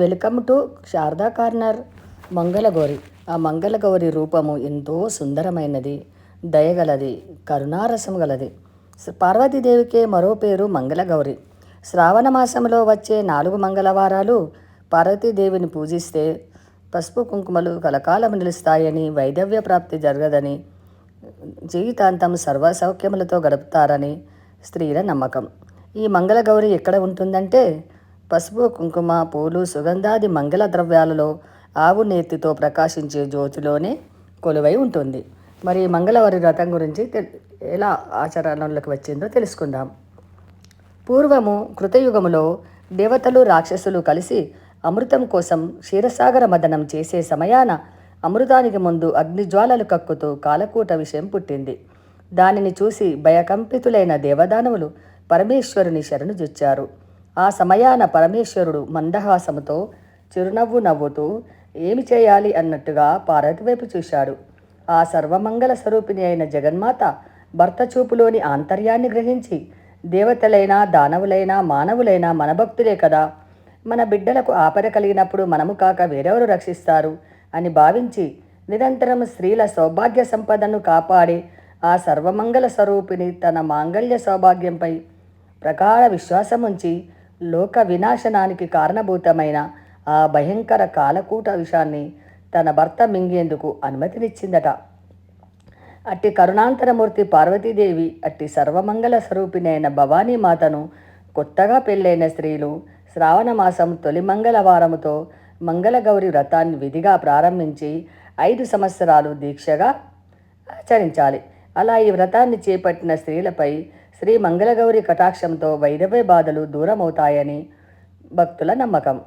Welcome to Sharada corner. Mangalagauri. ఆ మంగళగౌరి రూపము ఎంతో సుందరమైనది దయగలది కరుణారసం గలది. పార్వతీదేవికే మరో పేరు మంగళగౌరి. శ్రావణ మాసంలో వచ్చే నాలుగు మంగళవారాలు పార్వతీదేవిని పూజిస్తే పసుపు కుంకుమలు కలకాలం నిలుస్తాయని వైదవ్య ప్రాప్తి జరగదని జీవితాంతం సర్వ సౌఖ్యములతో గడుపుతారని స్త్రీల నమ్మకం. ఈ మంగళగౌరి ఎక్కడ ఉంటుందంటే పసుపు కుంకుమ పూలు సుగంధాది మంగళ ద్రవ్యాలలో ఆవు నేతితో ప్రకాశించే జ్యోతిలోనే కొలువై ఉంటుంది. మరి మంగళవారి వ్రతం గురించి ఎలా ఆచరణలోకి వచ్చిందో తెలుసుకుందాం. పూర్వము కృతయుగములో దేవతలు రాక్షసులు కలిసి అమృతం కోసం క్షీరసాగర మదనం చేసే సమయాన అమృతానికి ముందు అగ్నిజ్వాలలు కక్కుతూ కాలకూట విషయం పుట్టింది. దానిని చూసి భయకంపితులైన దేవదానవులు పరమేశ్వరుని శరణు జొచ్చారు. ఆ సమయాన పరమేశ్వరుడు మందహాసముతో చిరునవ్వు నవ్వుతూ ఏమి చేయాలి? అన్నట్టుగా పార్వతి వైపు చూశాడు. ఆ సర్వమంగళ స్వరూపిణి అయిన జగన్మాత భర్త చూపులోని ఆంతర్యాన్ని గ్రహించి దేవతలైనా దానవులైనా మానవులైనా మన భక్తులే కదా. మన బిడ్డలకు ఆపద కలిగినప్పుడు మనము కాక వేరెవరు రక్షిస్తారు? అని భావించి నిరంతరం స్త్రీల సౌభాగ్య సంపదను కాపాడి ఆ సర్వమంగళ స్వరూపిణి తన మాంగళ్య సౌభాగ్యంపై ప్రగాఢ విశ్వాసముంచి లోక వినాశనానికి కారణభూతమైన ఆ భయంకర కాలకూట విషాన్ని తన భర్త మింగేందుకు అనుమతినిచ్చిందట. అట్టి కరుణాంతరమూర్తి పార్వతీదేవి అట్టి సర్వమంగళ స్వరూపిణైన భవానీ మాతను కొత్తగా పెళ్ళైన స్త్రీలు శ్రావణ మాసం తొలి మంగళవారముతో మంగళగౌరి వ్రతాన్ని విధిగా ప్రారంభించి ఐదు సంవత్సరాలు దీక్షగా ఆచరించాలి. అలా ఈ వ్రతాన్ని చేపట్టిన స్త్రీలపై శ్రీ మంగళగౌరి కటాక్షంతో వైరవ్య బాధలు దూరమవుతాయని భక్తుల నమ్మకం.